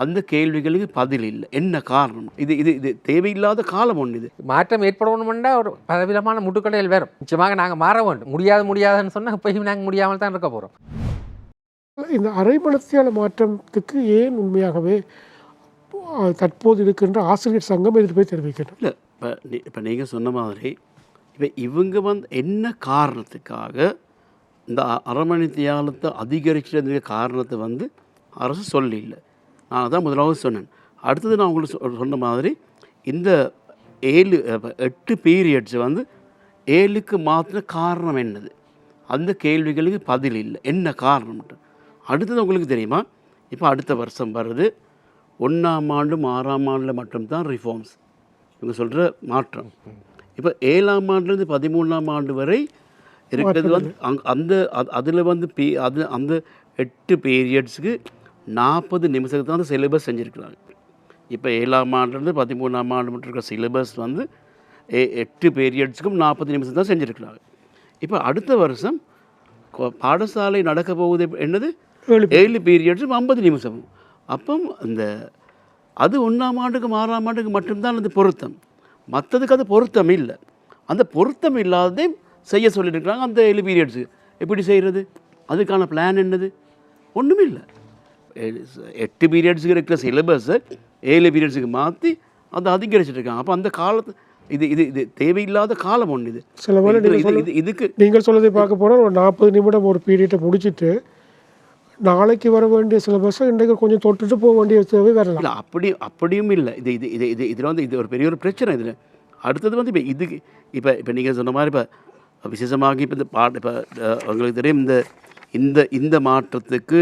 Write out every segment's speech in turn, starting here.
அந்த கேள்விகளுக்கு பதில் இல்லை. என்ன காரணம்? இது இது இது தேவையில்லாத காலம் ஒன்று இது. மாற்றம் ஏற்படணுமெண்டா ஒரு பலவிதமான முட்டுக்கடையில் வரும் நிச்சயமாக நாங்கள் மாற வேண்டும். முடியாது முடியாதுன்னு சொன்னால் இப்பயும் நாங்கள் முடியாமல் தான் இருக்க போகிறோம் இந்த அரைமணத்தியால மாற்றத்துக்கு ஏன் உண்மையாகவே தற்போது இருக்கின்ற ஆசிரியர் சங்கம் எதிர்ப்பை தெரிவிக்கின்றது இல்லை இப்போ நீ இப்போ நீங்கள் சொன்ன மாதிரி இப்போ இவங்க வந்து என்ன காரணத்துக்காக இந்த அ- அரை மணி தியாலத்தை அதிகரிச்சதுக்கு காரணத்தை வந்து அரசு சொல்லல நான் அதான் முதலாவது சொன்னேன். அடுத்தது நான் உங்களுக்கு சொ- சொன்ன மாதிரி இந்த ஏழு எட்டு பீரியட்ஸ் வந்து ஏழுக்கு மாற்றின காரணம் என்னது? அந்த கேள்விகளுக்கு பதில் இல்லை. என்ன காரணம்ட்டு அடுத்தது உங்களுக்கு தெரியுமா? இப்போ அடுத்த வருஷம் வருது. ஒன்றாம் ஆண்டும் ஆறாம் ஆண்டில் மட்டும்தான் ரிஃபார்ம்ஸ் இவங்க சொல்கிற மாற்றம். இப்போ ஏழாம் ஆண்டுலேருந்து பதிமூணாம் ஆண்டு வரை இருக்கிறது வந்து அங் அந்த அதில் வந்து பி அது அந்த எட்டு பீரியட்ஸுக்கு நாற்பது நிமிஷத்துக்கு தான் அந்த சிலபஸ் செஞ்சுருக்கிறாங்க. இப்போ ஏழாம் ஆண்டுலேருந்து பதிமூணாம் ஆண்டு மட்டும் இருக்கிற சிலபஸ் வந்து எ- எட்டு பீரியட்ஸுக்கும் நாற்பது நிமிஷம் தான் செஞ்சுருக்கிறாங்க. இப்போ அடுத்த வருஷம் பாடசாலை நடக்க போகுது என்னது? ஏழு பீரியட்ஸும் ஐம்பது நிமிஷமும் அப்போ இந்த அது ஒன்றாம் ஆண்டுக்கு ஆறாம் ஆண்டுக்கு மட்டும்தான் அது பொருத்தம். மற்றதுக்கு அது பொருத்தம் இல்லை. அந்த பொருத்தம் இல்லாததே செய்ய சொல்லியிருக்கிறாங்க அந்த ஏழு பீரியட்ஸு எப்படி செய்கிறது அதுக்கான பிளான் என்னது? ஒன்றுமே இல்லை எட்டு பீரியட்ஸுக்கு இருக்கிற சிலபஸை ஏழு பீரியட்ஸுக்கு மாற்றி அதை அதிகரிச்சிட்ருக்காங்க அப்போ அந்த காலத்து இது இது இது தேவையில்லாத காலம் ஒன்று இது சில இது- இதுக்கு நீங்கள் சொல்வதை பார்க்க போனால் ஒரு நாற்பது நிமிடம் ஒரு பீரியட்டை முடிச்சிட்டு நாளைக்கு வர வேண்டிய சிலபஸை இன்றைக்கு கொஞ்சம் தொட்டுட்டு போக வேண்டிய தேவை வரலாம் இல்லை அப்படி அப்படியும் இல்லை இது இது இது இது இதில் வந்து இது ஒரு பெரிய ஒரு பிரச்சனை இதில் அடுத்தது வந்து இப்போ இதுக்கு இப்போ இப்போ நீங்கள் சொன்ன மாதிரி இப்போ விசேஷமாக இப்போ இந்த பாட்டு இப்போ உங்களுக்கு தெரியும் இந்த இந்த இந்த மாற்றத்துக்கு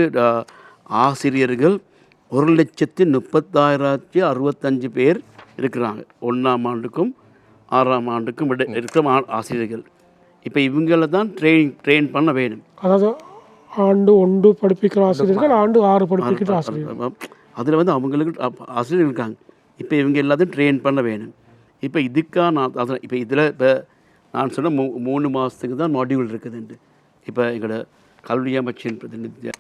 ஆசிரியர்கள் ஒரு லட்சத்து முப்பத்தாயிரத்தி அறுபத்தஞ்சு பேர் இருக்கிறாங்க. ஒன்றாம் ஆண்டுக்கும் ஆறாம் ஆண்டுக்கும் விட இருக்கிற ஆசிரியர்கள். இப்போ இவங்கள தான் ட்ரெயின் ட்ரெயின் பண்ண வேணும். அதாவது ஆண்டு ஒன்று படிப்பிக்கிற ஆசிரியர்கள் ஆண்டு ஆறு படிப்பிக்கிற ஆசிரியர்கள். அதில் வந்து அவங்களுக்கு ஆசிரியர்கள் இருக்காங்க. இப்போ இவங்க எல்லாத்தையும் ட்ரெயின் பண்ண வேணும். இப்போ இதுக்கான அதில் இப்போ இதில் இப்போ நான் சொன்ன மூ மூணு மாதத்துக்கு தான் மாடியூல் இருக்குதுன்ட்டு இப்போ எங்களோட கல்வி அமைச்சின் பிரதிநிதி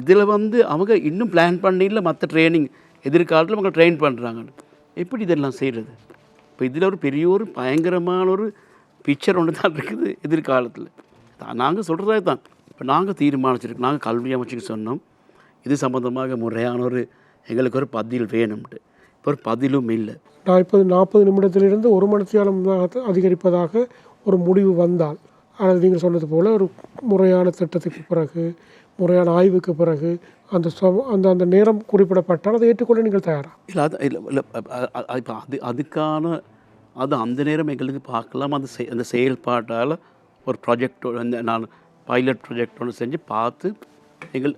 இதில் வந்து அவங்க இன்னும் பிளான் பண்ணல மற்ற ட்ரைனிங் எதிர்காலத்தில் அவங்க ட்ரெயின் பண்ணுறாங்க எப்படி இதெல்லாம் செய்கிறது இப்போ இதில் ஒரு பெரிய ஒரு பயங்கரமான ஒரு பிக்சர் ஒன்று தான் இருக்குது எதிர்காலத்தில். நாங்கள் சொல்கிறதே தான். இப்போ நாங்கள் தீர்மானிச்சிருக்கோம் நாங்கள் கல்வி அமைச்சுக்கு சொன்னோம். இது சம்மந்தமாக முறையான ஒரு எங்களுக்கு ஒரு பதில் வேணும்ட்டு. இப்போ ஒரு பதிலும் இல்லை. நாற்பது நாற்பது நிமிடத்திலிருந்து ஒரு மணித்தியாலம் அதிகரிப்பதாக ஒரு முடிவு வந்தால் அல்லது நீங்கள் சொன்னது போல் ஒரு முறையான திட்டத்துக்கு பிறகு முறையான ஆய்வுக்கு பிறகு அந்த சம அந்த அந்த நேரம் குறிப்பிடப்பட்டால் அதை ஏற்றுக்கொள்ள நீங்கள் தயாரா? இல்லை அது இல்லை இல்லை இப்போ அது அதுக்கான அது அந்த நேரம் எங்களுக்கு பார்க்கலாம். அந்த செ- அந்த செயல்பாட்டால் ஒரு ப்ராஜெக்ட் நான் பைலட் ப்ராஜெக்ட் ஒன்று செஞ்சு பார்த்து எங்கள்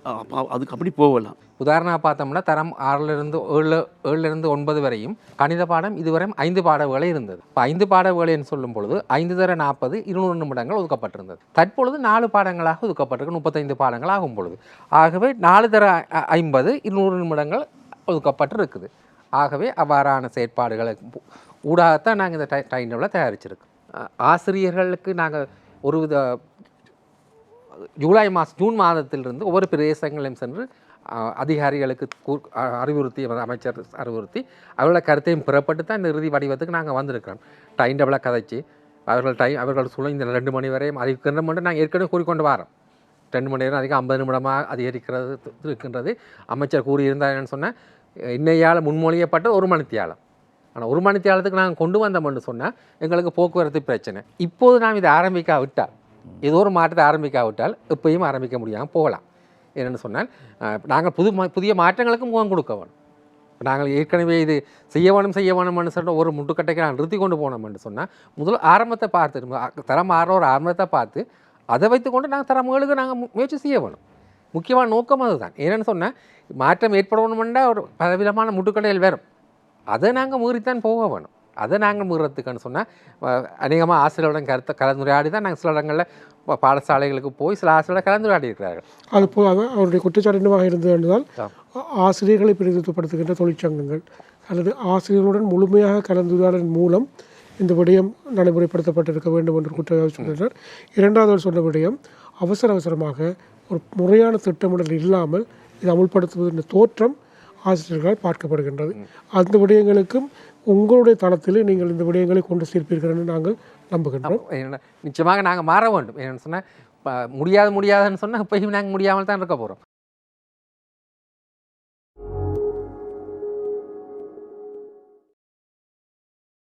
அதுக்கு அப்படி போகலாம். உதாரணமாக பார்த்தோம்னா தரம் ஆறிலிருந்து ஏழு ஏழுலேருந்து ஒன்பது வரையும் கணித பாடம் இதுவரையும் ஐந்து பாடவுகளே இருந்தது. இப்போ ஐந்து பாடவேளைன்னு சொல்லும் பொழுது ஐந்து தர நாற்பது இருநூறு நிமிடங்கள் ஒதுக்கப்பட்டிருந்தது. தற்பொழுது நாலு பாடங்களாக ஒதுக்கப்பட்டிருக்கு முப்பத்தைந்து பாடங்கள் ஆகும் பொழுது. ஆகவே நாலு தர ஐம்பது இருநூறு நிமிடங்கள் ஒதுக்கப்பட்டிருக்குது. ஆகவே அவ்வாறான செயற்பாடுகளை ஊடாகத்தான் நாங்கள் இந்த டை டைம் டேபிளை தயாரிச்சிருக்கோம் ஆசிரியர்களுக்கு நாங்கள் ஒரு வித ஜூலை மாதம் ஜூன் மாதத்திலிருந்து ஒவ்வொரு பிரதேசங்களையும் சென்று அதிகாரிகளுக்கு கூ- அறிவுறுத்தி அமைச்சர் அறிவுறுத்தி அவர்களோட கருத்தையும் புறப்பட்டு தான் இந்த இறுதி வடிவத்துக்கு நாங்கள் வந்திருக்கிறோம். டைம் டேபிளாக கதைச்சு அவர்கள் டைம் அவர்கள் சொல்ல இந்த ரெண்டு மணி வரையும் அதிகரிக்கின்ற மட்டும் நாங்கள் ஏற்கனவே கூறிக்கொண்டு வரோம். ரெண்டு மணி நேரம் அதிகம் ஐம்பது நிமிடமாக அதிகரிக்கிறது இருக்கின்றது. அமைச்சர் கூறியிருந்தாங்கன்னு சொன்னால் இன்னையால் முன்மொழியப்பட்ட ஒரு மணித்தியாலம். ஆனால் ஒரு மணித்தியாலத்துக்கு நாங்கள் கொண்டு வந்தோம்னு சொன்னால் எங்களுக்கு போக்குவரத்து பிரச்சனை. இப்போது நாம் இதை ஆரம்பிக்காவிட்டால் ஏதோ ஒரு மாற்றத்தை ஆரம்பிக்காவிட்டால் எப்பயும் ஆரம்பிக்க முடியாமல் போகலாம். என்னென்னு சொன்னால் நாங்கள் புது மா- புதிய மாற்றங்களுக்கும் முகம் கொடுக்க வேணும். நாங்கள் ஏற்கனவே இது செய்ய வேணும் செய்ய வேணும்னு சொல்லிட்டு ஒரு முட்டுக்கட்டைக்கு நாங்கள் நிறுத்தி கொண்டு போனோம்னு சொன்னால் முதல் ஆரம்பத்தை பார்த்து தரம் ஆற ஒரு ஆரம்பத்தை பார்த்து அதை வைத்துக்கொண்டு நாங்கள் தரமுகளுக்கு நாங்கள் முயற்சி செய்ய வேணும். முக்கியமான நோக்கம் அதுதான். என்னென்னு சொன்னால் மாற்றம் ஏற்படணுமெண்டா ஒரு பலவிதமான முட்டுக்கடையில் வரும். அதை நாங்கள் மீறித்தான் போக வேணும். அதை நாங்கள் மீறத்துக்குன்னு சொன்னால் அநேகமாக ஆசிரியருடன் கருத்தை கலந்துரையாடி தான் நாங்கள் சில இடங்களில் பாடசாலைகளுக்கு போய் சில ஆசிரியர்கள் கலந்துரையாடி இருக்கிறார்கள். அது போ அதான் அவருடைய குற்றச்சாட்டு என்னவாக இருந்தது என்றால் ஆசிரியர்களை பிரதிநிதித்துவப்படுத்துகின்ற தொழிற்சங்கங்கள் அல்லது ஆசிரியர்களுடன் முழுமையாக கலந்துரையாடலின் மூலம் இந்த விடயம் நடைமுறைப்படுத்தப்பட்டிருக்க வேண்டும் என்று குற்றச்சாட்டு சொல்கிறார் இரண்டாவது அவர் சொன்ன விடயம் அவசர அவசரமாக ஒரு முறையான திட்டமிடல் இல்லாமல் இதை அமுல்படுத்துவதன் தோற்றம் ஆசிரியர்களால் பார்க்கப்படுகின்றது. அந்த விடயங்களுக்கும் உங்களுடைய தளத்தில் நீங்கள் இந்த விடயங்களை கொண்டு சேர்ப்பீர்கள் என்று நாங்கள் நம்புகின்றோம். நிச்சயமாக நாங்கள் மாற வேண்டும். என்னென்னு சொன்னால் முடியாது முடியாதுன்னு சொன்னால் இப்போயும் நாங்கள் முடியாமல் தான் இருக்க போகிறோம்